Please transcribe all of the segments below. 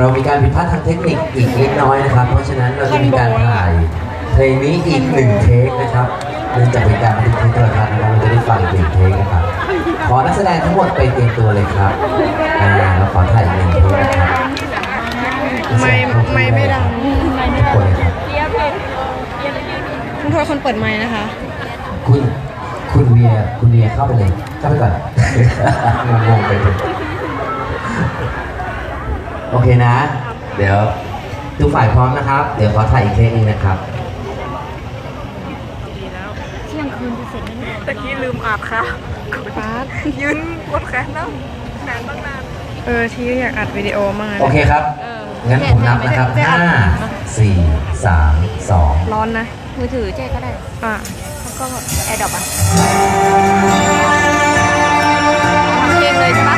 เรามีการผิดพลาดทางเทคนิคอีกเล็กน้อยนะครับ เพราะฉะนั้นเราจะมีการถ่ายเพลงนี้อีกหนึ่งเทคนะครับเนื่องจากเป็นการบันทึกเทปโทรทัศน์นะครับเราจะได้ฟังอีกหนึ่งเทคนะครับ ขอนักแสดงทั้งหมดไปเตรียมตัวเลยครับอ่าเราขอถ่ายอีกหนึ่งเทคนะครับไม่ไม่ไม่ดังทุกคนเลยครับคุณโทษคนเปิดไม้นะคะ คุณคุณเวียคุณเวียเข้าไปเลยเข้าไปก่อนงงๆไปเลย โอเคนะ เดี๋ยวทุกฝ่ายพร้อมนะครับ เดี๋ยวขอถ่ายอีกเทคนึงนะครับตะกี้ลืมอาบค่ะป๊าดยืนปวดแขนแล้วแขนตั้งนาน เออที่อยากอัดวิดีโอมั่งอะโอเคครับ งั้นผมนับนะครับห้าสี่สามสองร้อนนะ มือถือเจ๊ก็ได้ อะแล้วก็แอร์ดรอปอะเพลงเลยใช่ปะ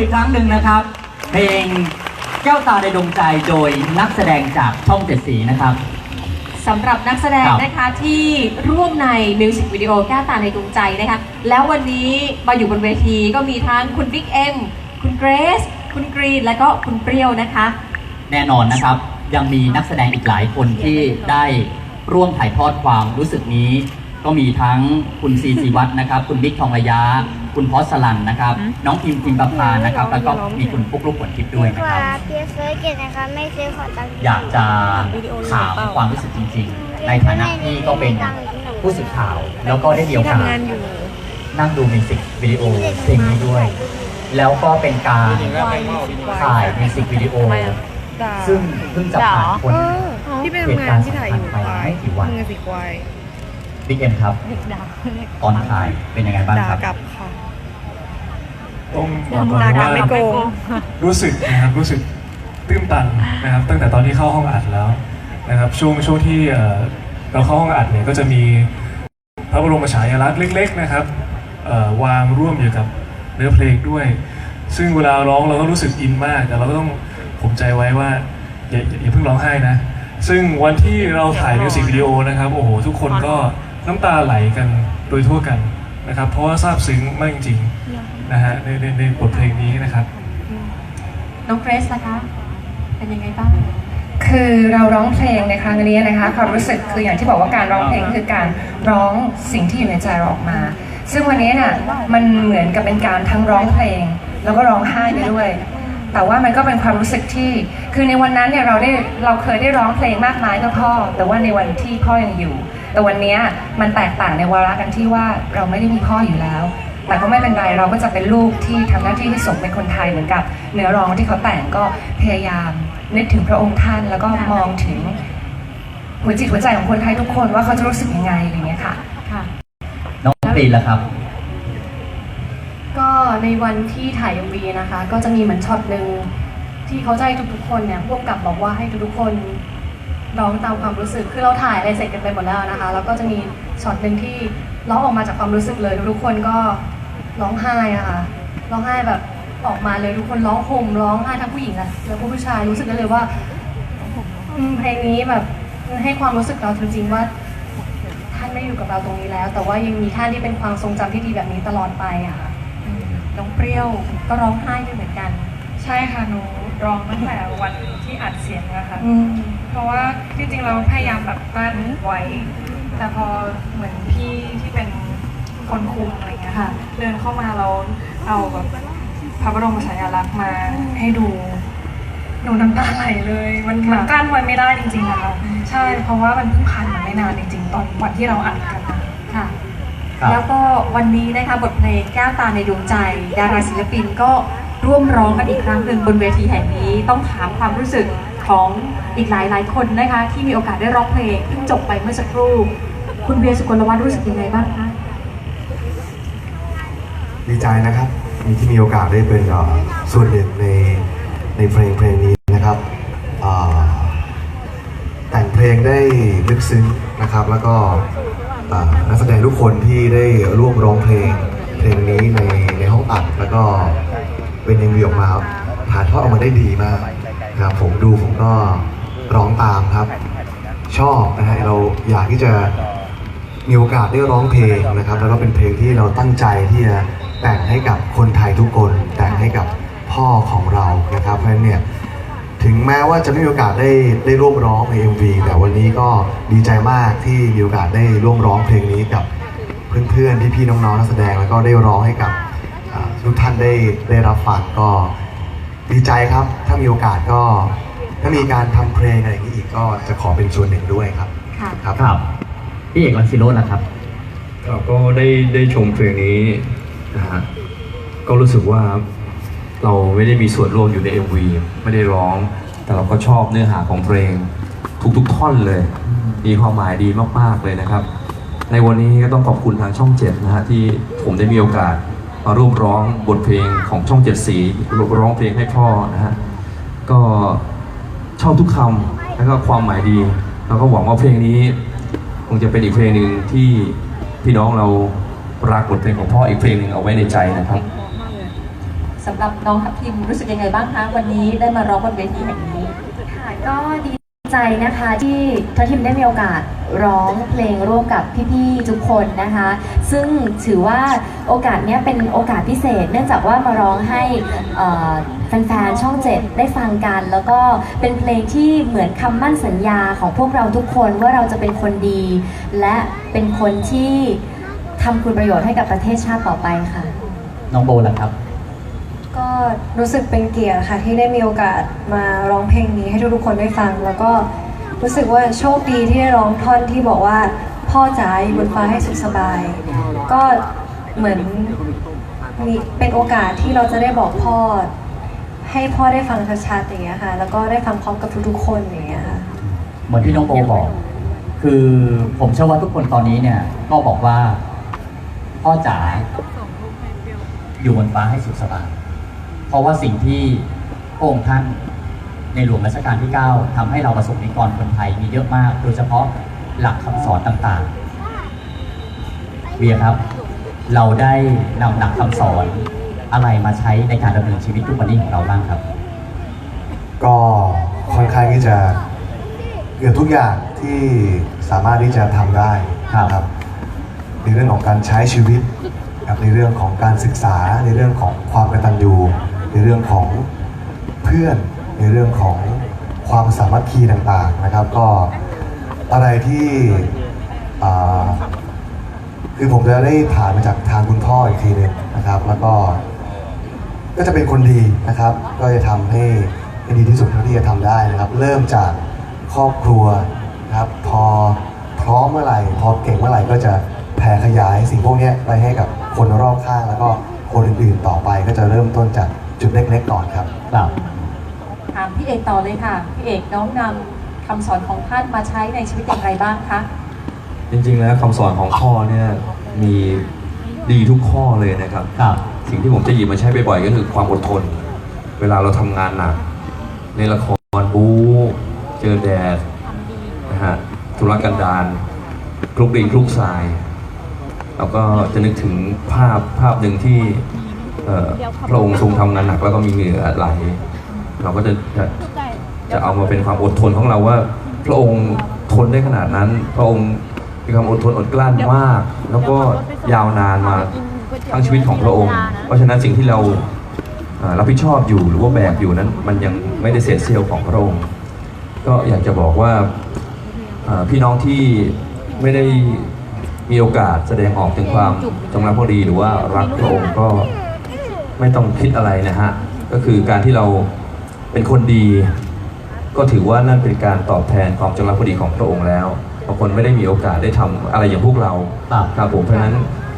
ออีกครั้งหนึ่งนะครับ เพลงแก้วตาในดวงใจโดยนักแสดงจากช่องเจ็ดสีนะครับ สำหรับนักแสดงครับ นะคะที่ร่วมในมิวสิกวิดีโอแก้วตาในดวงใจนะคะ แล้ววันนี้มาอยู่บนเวทีก็มีทั้งคุณบิ๊กเอ็มคุณเกรซคุณกรีน และก็คุณเปรี้ยวนะคะ แน่นอนนะครับ ยังมีนักแสดงอีกหลายคนที่ได้ร่วมถ่ายทอดความรู้สึกนี้ ก็มีทั้งคุณซีซีวัฒน์นะครับ คุณบิ๊กทองระยะ คุณพอสสลันนะครับ น้องพิมพิมประพานะครับ แล้วก็มีคุณปุ๊กลุกฝนทิพย์ด้วยนะกคว่ารับเพียเฟิร์สเกตนะคะไม่ซื้อขอตังค์อยากจะถามความรู้สึกจริง ๆ ในฐานะที่ก็เป็นผู้สื่อข่าว แล้วก็ได้มีโอที่กาสทำงานอยู่ นั่งดูมิวสิกวิดีโอเพลงนี้ด้วย แล้วก็เป็นการถ่ายมิวสิกวิดีโอทำไมอะด่าซึ่งเพิ่งจะผ่านพ้นที่ไปทำงานที่ถ่ายอยู่ควายไม่กี่วันมึงอะสิควายบิ๊กเอ็มครับ ตอนถ่ายเป็นยังไงบ้างด่าครับกลับค่ะ ต้องบอกก่อนด่ากลัว่าบไม่โกง รู้สึกนะครับรู้สึกตื้นตันนะครับ ตั้งแต่ตอนที่เข้าห้องอัดแล้วนะครับช่วงช่วงที่เอ่อเราเข้าห้องอัดเนี่ยก็จะมีพระบรมฉายาลักษณ์เล็ก ๆ นะครับเอ่อวางร่วมอยู่กับเนื้อเพลงด้วย ซึ่งเวลาร้องเราก็รู้สึกอินมาก แต่เราก็ต้องข่มใจไว้ว่าอย่าอย่าอย่าเพิ่งร้องไห้นะ ซึ่งวันที่เราถ่ายมิวสิกวิดีโอนะครับ โอ้โห ทุกคนก็น้ำตาไหลกันโดยทั่วกันนะครับ เพราะว่าซาบซึ้งมากจริงๆ นะฮะในในในบทเพลงนี้นะครับ น้องเกรซนะคะ เป็นยังไงบ้าง คือเราร้องเพลงในครั้งนี้นะคะความรู้สึกคืออย่างที่บอกว่าการร้องเพลงคือการร้องสิ่งที่อยู่ในใจเราออกมา ซึ่งวันนี้น่ะมันเหมือนกับเป็นการทั้งร้องเพลง แล้วก็ร้องไห้ไปด้วย แต่ว่ามันก็เป็นความรู้สึกที่คือในวันนั้นเนี่ยเราได้เราเคยได้ร้องเพลงมากมายเพื่อพ่อ แต่ว่าในวันที่พ่อยังอยู่ แต่วันเนี้ยมันแตกต่างในวาระกันที่ว่าเราไม่ได้มีพ่ออยู่แล้ว แต่ก็ไม่เป็นไรเราก็จะเป็นลูกที่ทำหน้าที่ที่สมเป็นคนไทยเหมือนกับ เนื้อร้องที่เขาแต่งก็พยายามนึกถึงพระองค์ท่าน แล้วก็มองถึงหัวจิตหัวใจของคนไทยทุกคนว่าเขาจะรู้สึกยังไงอะไรอย่างเงี้ยค่ะค่ะ น้องกรีนล่ะครับ ก็ในวันที่ถ่าย MV นะคะ ก็จะมีเหมือนช็อตหนึ่งที่เขาจะให้ทุกๆคนเนี่ยพวกกับบอกว่าให้ทุกๆคนร้องตามความรู้สึก คือเราถ่ายอะไรเสร็จกันไปหมดแล้วนะคะ แล้วก็จะมีช็อตหนึ่งที่ ร้องออกมาจากความรู้สึกเลย ทุกๆคนก็ร้องไห้อะค่ะร้องไห้แบบออกมาเลยทุกคนร้องห่มร้องไห้ทั้งผู้หญิงอะแล้วก็ผู้ชายรู้สึกได้เลยว่าอืมเพลงนี้แบบให้ความรู้สึกเราจริงๆว่า ท่านไม่อยู่กับเราตรงนี้แล้ว แต่ว่ายังมีท่านที่เป็นความทรงจำที่ดีแบบนี้ตลอดไปอะค่ะน้องเปรี้ยวก็ร้องไห้ด้วยเหมือนกัน ใช่ค่ะหนูร้องตั้งแต่วันที่อัดเสียงอะค่ะอืมเพราะว่าจริงๆเราพยายามแบบกลั้นไว้แต่พอเหมือนพี่ ที่เป็นคนคุมอะไรเงี้ยค่ะ เดินเข้ามาเราเอาแบบพระบรมฉายาลักษณ์มาให้ดูหนูน้ำตาไหลเลยมันมันกลั้นไว้ไม่ได้จริงๆนะคะใช่เพราะว่ามันเพิ่งผ่านมาไม่นานจริงๆ ตอนวันที่เราอัดกันนะค่ะ ครับแล้วก็วันนี้นะคะบทเพลงแก้วตาในดวงใจ ดาราศิลปินก็ร่วมร้องกันอีกครั้งหนึ่งบนเวทีแห่งนี้ต้องถามความรู้สึกของอีกหลายหลายๆคนนะคะ ที่มีโอกาสได้ร้องเพลงเพิ่งจบไปเมื่อสักครู่ คุณเบียร์สุกลวัฒน์รู้สึกยังไงบ้างคะดีใจนะครับ มีที่มีโอกาสได้เป็นส่วนหนึ่งในในเพลงเพลงนี้นะครับแต่งเพลงได้ลึกซึ้งนะครับ แล้วก็นักแสดงทุกคนที่ได้ร่วมร้องเพลงเพลงนี้ในในห้องอัดแล้วก็เป็นยังวีออกมาถ่ายทอดออกมาได้ดีมากนะครับผมดูผมก็ร้องตามครับ ชอบนะฮะเราอยากที่จะ มีโอกาสได้ร้องเพลงนะครับ แล้วก็เป็นเพลงที่เราตั้งใจที่จะแต่งให้กับคนไทยทุกคน แต่งให้กับพ่อของเรานะครับเพราะฉะนั้นเนี่ยถึงแม้ว่าจะไม่มีโอกาสได้ได้ร่วมร้องใน MV แต่วันนี้ก็ดีใจมากที่มีโอกาสได้ร่วมร้องเพลงนี้กับเพื่อนๆพี่ๆน้องๆนักแสดงแล้วก็ได้ร้องให้กับอ่าทุกท่านได้ได้รับฟังก็ดีใจครับ ถ้ามีโอกาสก็ถ้ามีการทำเพลงอะไรอย่างนี้อีกก็จะขอเป็นส่วนหนึ่งด้วยครับค่ะครับครับ พี่เอกลังสิโรจน์นะครับครับก็ได้ได้ชมเพลงนี้นะฮะก็รู้สึกว่าเราไม่ได้มีส่วนร่วมอยู่ใน MV ไม่ได้ร้อง แต่เราก็ชอบเนื้อหาของเพลงทุกๆท่อนเลย มีความหมายดีมากๆเลยนะครับ ในวันนี้ก็ต้องขอบคุณทางช่องเจ็ดนะฮะที่ผมได้มีโอกาสมาร่วมร้องบทเพลงของช่องเจ็ดสีร้องเพลงให้พ่อนะฮะก็ชอบทุกคำแล้วก็ความหมายดี แล้วก็หวังว่าเพลงนี้ งจะเป็นอีกเพลงหนึ่งที่พี่น้องเรารักบทเพลงของพ่ออีกเพลงหนึ่งเอาไว้ในใจนะครับสสำหรับน้องทัพทิมรู้สึกยังไงบ้างคะวันนี้ได้มาร้องบนเวทีแห่งนี้ ค่ะก็ดี ใจนะคะที่ทัพทิมได้มีโอกาสร้องเพลงร่วมกับพี่ๆทุกคนนะคะ ซึ่งถือว่าโอกาสเนี้ยเป็นโอกาสพิเศษ เนื่องจากว่ามาร้องให้แฟนๆช่องเจ็ดได้ฟังกัน แล้วก็เป็นเพลงที่เหมือนคำมั่นสัญญาของพวกเราทุกคนว่าเราจะเป็นคนดี และเป็นคนที่ทำคุณประโยชน์ให้กับประเทศชาติต่อไปค่ะ น้องโบล่ะครับ ก็รู้สึกเป็นเกียรติค่ะที่ได้มีโอกาสมาร้องเพลงนี้ให้ทุกๆคนได้ฟัง แล้วก็รู้สึกว่าโชคดีที่ได้ร้องท่อนที่บอกว่า พ่อจ๋าอยู่บนฟ้าให้สุขสบาย ก็เหมือนมีเป็นโอกาสที่เราจะได้บอกพ่อ ให้พ่อได้ฟังชัดๆอย่างเงี้ยค่ะ แล้วก็ได้ฟังพร้อมกับทุกๆคนอย่างเงี้ยค่ะเหมือนที่น้องโบบอก คือผมเชื่อว่าทุกคนตอนนี้เนี่ยก็บอกว่า พ่อจ๋าอยู่บนฟ้าให้สุขสบาย เพราะว่าสิ่งที่พระองค์ท่านในหลวงรัชกาลที่ 9ทำให้เราประสบนิกรคนไทยมีเยอะมาก โดยเฉพาะหลักคำสอนต่างๆ เวียครับ เราได้นำหลักคำสอนอะไรมาใช้ในการดำเนินชีวิตทุกวันนี้ของเราบ้างครับ ก็ค่อนข้างที่จะเกือบทุกอย่างที่สามารถที่จะทำได้นะครับในเรื่องของการใช้ชีวิตครับในเรื่องของการศึกษาในเรื่องของความกตัญญู ในเรื่องของเพื่อนในเรื่องของความสามัคคีต่างๆนะครับ ก็อะไรที่คือผมจะได้ผ่านมาจากทางคุณพ่ออีกทีหนึงนะครับ แล้วก็ก็จะเป็นคนดีนะครับ ก็จะทำให้ให้ดีที่สุดเท่าที่จะทำได้นะครับ เริ่มจากครอบครัวนะครับ พอพร้อมเมื่อไหร่ พอเก่งเมื่อไหร่ก็จะแผ่ขยายสิ่งพวกนี้ไปให้กับคนรอบข้างแล้วก็คนอื่นๆต่อไปก็จะเริ่มต้นจาก จุดเล็กๆก่อนครับครับ ถามพี่เอกต่อเลยค่ะ พี่เอกน้อมนำคำสอนของท่านมาใช้ในชีวิตอย่างไรบ้างคะ จริงๆแล้วคำสอนของพ่อเนี่ยมีดีทุกข้อเลยนะครับ ครับ สิ่งที่ผมจะหยิบมาใช้บ่อยๆก็คือความอดทน เวลาเราทำงานหนักในละครบู๊เจอแดดนะฮะธุรกันดารคลุกดินคลุกทรายเราก็จะนึกถึงภาพภาพหนึ่งที่เอ่อ พระองค์ทรงทำงานหนักแล้วก็มีเหงื่อไหลเราก็จะจะจะเอามาเป็นความอดทนของเราว่า พระองค์ทนได้ขนาดนั้น พระองค์มีความอดทนอดกลั้นมาก แล้วก็ยาวนานมาทั้งชีวิตของพระองค์ เพราะฉะนั้นสิ่งที่เราเอ่อรับผิดชอบอยู่หรือว่าแบกอยู่นั้น มันยังไม่ได้เศษเสี้ยวของพระองค์ ก็อยากจะบอกว่าเอ่อพี่น้องที่ไม่ได้มีโอกาสแสดงออกถึงความจงรักภักดีหรือว่ารักพระองค์ก็ ไม่ต้องคิดอะไรนะฮะ ก็คือการที่เราเป็นคนดี ก็ถือว่านั่นเป็นการตอบแทนความจงรักภักดีของพระองค์แล้วบางคนไม่ได้มีโอกาสได้ทำอะไรอย่างพวกเราครับครับผมเพราะฉะนั้น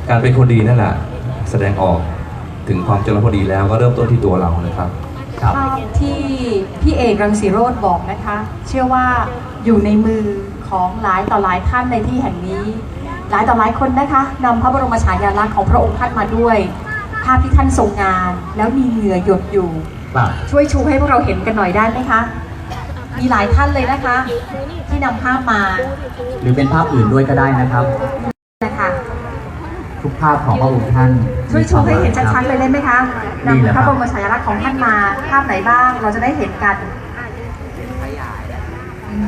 การเป็นคนดีนั่นแหละแสดงออกถึงความจงรักภักดีแล้วก็เริ่มต้นที่ตัวเรานะครับ ครับภาพที่พี่เอกรังสีโรธบอกนะคะ เชื่อว่าอยู่ในมือของหลายต่อหลายท่านในที่แห่งนี้ หลายต่อหลายคนนะคะนำพระบรมฉายาลักษณ์ของพระองค์ท่านมาด้วย ภาพที่ท่านทรงงาน แล้วมีเหงื่อหยดอยู่ ครับช่วยชูให้พวกเราเห็นกันหน่อยได้ไหมคะ มีหลายท่านเลยนะคะ ที่นำภาพมาหรือเป็นภาพอื่นด้วยก็ได้นะครับ นะคะทุกภาพของพระองค์ท่านช่วยชูให้เห็นชัดๆเลยได้ไหมคะนี่แหละนำพครัระบบรมฉายาลักษณ์ของท่านมาภาพไหนบ้าง เราจะได้เห็นกันอืม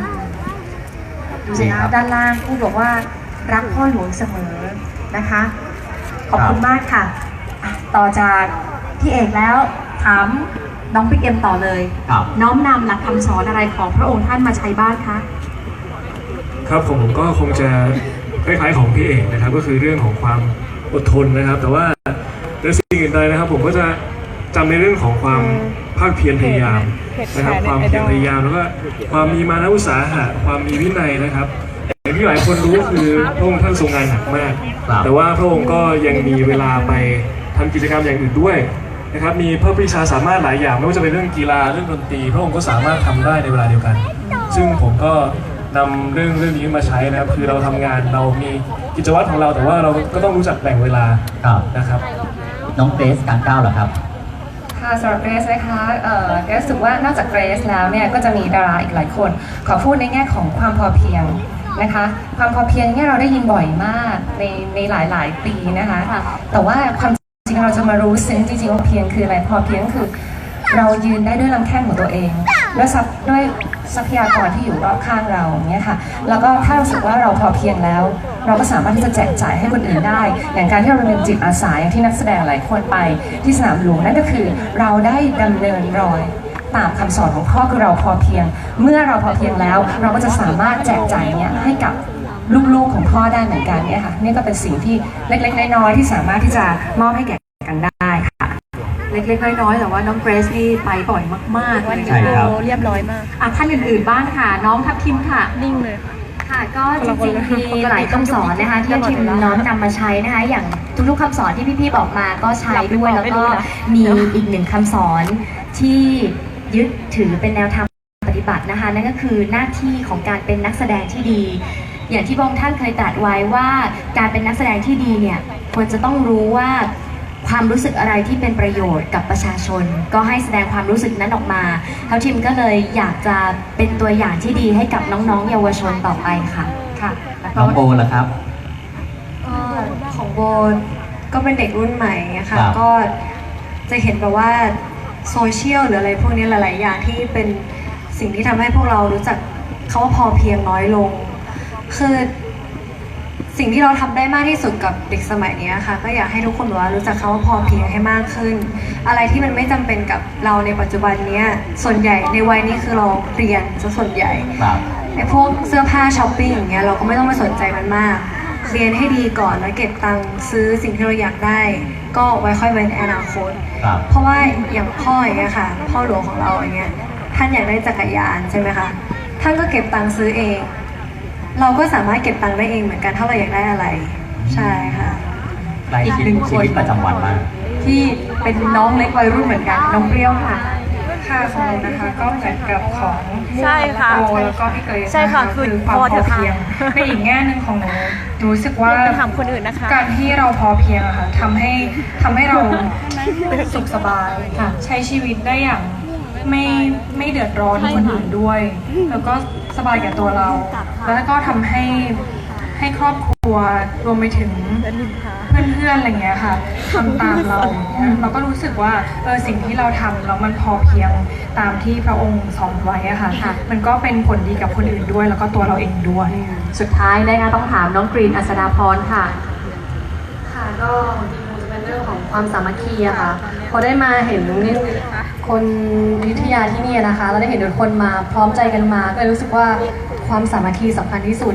ดูสิคะด้านล่างพูดบอกว่ารักพ่อหลวงเสมอนะคะ ขอบคุณมากค่ะอะ ต่อจากพี่เอกแล้วถามน้องปิ๊กเอ็มต่อเลย ครับ น้อมนำหลักคำสอนอะไรของพระองค์ท่านมาใช้บ้างคะครับผมผมก็คงจะคล้ายๆของพี่เอกนะครับ ก็คือเรื่องของความอดทนนะครับ แต่ว่าในสิ่งอื่นใดนะครับ ผมก็จะจำในเรื่องของความภาคเพียรพยายามนะครับ ความเพียรพยายามแล้วก็ความมีมานะอุตสาหะความมีวินัยนะครับอย่างที่หลายคนรู้คือพระองค์ท่านทรงงานหนักมาก ครับ แต่ว่าพระองค์ก็ยังมีเวลาไป ทำกิจกรรมอย่างอื่นด้วยนะครับมีพระปรีชาสามารถหลายอย่างไม่ว่าจะเป็นเรื่องกีฬาเรื่องดนตรี พระองค์ก็สามารถทำได้ในเวลาเดียวกัน ซึ่งผมก็นำเรื่องเรื่องนี้มาใช้นะครับ คือเราทำงานเรามีกิจวัตรของเราแต่ว่าเราก็ต้องรู้จักแบ่งเวลาครับนะครับ น้องเกรซการก้าวเหรอครับค่ะสำหรับเกรซนะคะเอ่อเกรซรู้สึกว่านอกจากเกรซแล้วเนี่ยก็จะมีดาราอีกหลายคน ขอพูดในแง่ของความพอเพียงนะคะความพอเพียงเนี่ยเราได้ยินบ่อยมากในในหลายๆ ปีนะคะ แต่ว่าความจริ งๆ เราจะมารู้ซึ้งจริงๆว่าเพียงคืออะไร พอเพียงคือ เรายืนได้ด้วยลำแข้งของตัวเอง ด้วยทรัพย์ด้วยทรัพยากรที่อยู่รอบข้างเราอย่างเงี้ยค่ะ แล้วก็ถ้ารู้สึกว่าเราพอเพียงแล้ว เราก็สามารถที่จะแจกจ่ายให้คนอื่นได้ อย่างการที่เราเป็นจิตอาสาอย่างที่นักแสดงหลายคนไปที่สนามหลวงนั่นก็คือเราได้ดำเนินรอยตามคำสอนของพ่อคือเราพอเพียง เมื่อเราพอเพียงแล้ว เราก็จะสามารถแจกจ่ายเนี้ยให้กับลูกๆของพ่อได้เหมือนกันเนี่ยค่ะนี่ก็เป็นสิ่งที่เล็กๆน้อยๆที่สามารถที่จะมอบให้แก่ กันได้ค่ะ เล็กๆน้อยๆแต่ว่าน้องเกรซนี่ไปบ่อยมากๆเลยใช่นะครัคะบ เรียบร้อยมาก อะท่านอื่นๆบ้างค่ะ น้องทัพทิมค่ะ นิ่งเลย ค่ะก็จริงๆมีหลายคำสอนนะคะที่ทีมน้อมนำมาใช้นะคะ อย่างทุกๆคำสอนที่พี่ๆบอกมาก็ใช้ด้วยแล้วก็มีอีกหนึ่งคำสอนที่ยึดถือเป็นแนวทางปฏิบัตินะคะ นั่นก็คือหน้าที่ของการเป็นนักแสดงที่ดี อย่างที่พระองค์ท่านเคยตรัสไว้ว่าการเป็นนักแสดงที่ดีเนี่ยควรจะต้องรู้ว่า ความรู้สึกอะไรที่เป็นประโยชน์กับประชาชน ก็ให้แสดงความรู้สึกนั้นออกมาเท่าทีมก็เลยอยากจะเป็นตัวอย่างที่ดีให้กับน้องๆ เยาวชนต่อไปค่ะค่ะน้องโบล่ะครับ ก็ของโบก็เป็นเด็กรุ่นใหม่อะค่ะครับ ก็จะเห็นแบบว่าโซเชียลหรืออะไรพวกนี้หลาย ๆ อย่างที่เป็นสิ่งที่ทำให้พวกเรารู้จักเขาว่าพอเพียงน้อยลง คือ สิ่งที่เราทำได้มากที่สุดกับเด็กสมัยนี้ค่ะ ก็อยากให้ทุกคนแบบว่ารู้จักคำว่าพอเพียงให้มากขึ้น อะไรที่มันไม่จำเป็นกับเราในปัจจุบันเนี้ยส่วนใหญ่ในวัยนี้คือเราเรียนซะส่วนใหญ่ครับไอ้พวกเสื้อผ้าช้อปปิ้งอย่างเงี้ยเราก็ไม่ต้องไปสนใจมันมากเรียนให้ดีก่อนแล้วเก็บตังค์ซื้อสิ่งที่เราอยากได้ ก็ไว้ค่อยไว้ในอนาคตครับเพราะว่าอย่างพ่ออย่างเงี้ยค่ะ พ่อหลวงของเราอย่างเงี้ยท่านอยากได้จักรยานใช่ไหมคะท่านก็เก็บตังค์ซื้อเอง เราก็สามารถเก็บตังค์ได้เองเหมือนกันถ้าเราอยากได้อะไร ใช่ค่ะ ใกล้ชิดชีวิตประจำวันมาก ที่เป็นน้องเล็กวัยรุ่นเหมือนกัน น้องเปรี้ยวค่ะ ค่ะของเรานะคะก็เหมือนกับของใช่ค่ะโบแล้วก็พี่เกรซใช่ค่ะนคือความพอพเถออะค่ะเพียงในอีกแง่หนึ่งของหนูหนูรู้สึกว่าไปถามคนอื่นนะคะ การที่เราพอเพียงอะค่ะทำให้ทำให้เราสุขสบายค่ะใช้ชีวิตได้อย่าง ไม่ไม่เดือดร้อนคนอื่นด้วย แล้วก็สบายแก่ตัวเรา แล้วก็ทำให้ให้ครอบครัวรวมไปถึงเพื่อนๆอะไรเงี้ยค่ะทำตามเราอย่างเงี้ยเราก็รู้สึกว่าเออสิ่งที่เราทำแล้วมันพอเพียงตามที่พระองค์สอนไว้อะค่ะ มันก็เป็นผลดีกับคนอื่นด้วย แล้วก็ตัวเราเองด้วย สุดท้ายนะคะต้องถามน้องกรีนอัศดาพรค่ะ ค่ะก็ของทีมคงจะเป็นเรื่องของความสามัคคีอะค่ะ พอได้มาเห็นนี่ คนวิทยาที่นี่นะคะแล้วได้เห็นทุกคนมาพร้อมใจกันมา ก็เลยรู้สึกว่าความสามัคคีสำคัญที่สุด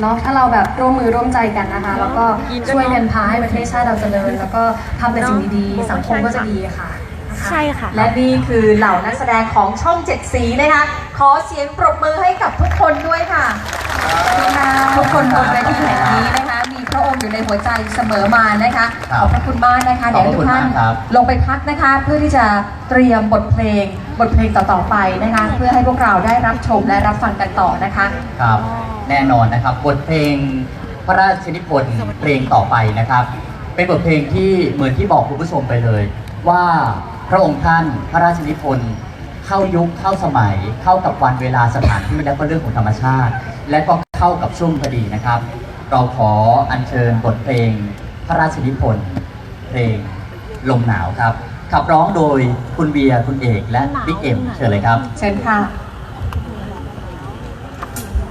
เนาะถ้าเราแบบร่วมมือร่วมใจกันนะคะ แล้วก็ช่วยกันพาให้ประเทศชาติเราเจริญ แล้วก็ทำแต่สิ่งดีๆสังคมก็จะดีค่ะ ใช่ค่ะ และนี่คือเหล่านักแสดงของช่องเจ็ดสีนะคะ ขอเสียงปรบมือให้กับทุกคนด้วยค่ะทุกคนบนเวทีแห่งนี้นะคะมีพระ องค์อยู่ในหัวใจเสมอมานะคะ ครัขบอบพระคุณมากนะคะขเดี๋อยบวพระทุคุกณท่านมากครับ ลงไปพักนะคะ เพื่อที่จะเตรียมบทเพลงบทเพลงต่อๆไปนะคะ เพื่อให้พวกเราได้รับชมและรับฟังกันต่อนะคะ ครับแน่นอนนะครับบทเพลงพระราชนิพนธ์เพลงต่อไปนะครับ เป็นบทเพลงที่เหมือนที่บอกคุณผู้ชมไปเลย ว่าพระองค์ท่านพระราชนิพนธ์เข้ายุคเข้าสมัย เข้ากับวันเวลาสถานที่และก็เรื่องของธรรมชาติ และก็เข้ากับช่วงพอดีนะครับ เราขออัญเชิญบทเพลงพระราชนิพนธ์เพลงลมหนาวครับ ขับร้องโดยคุณเบียร์คุณเอกและบิ๊กเอ็มเชิญเลยครับ เชิญค่ะ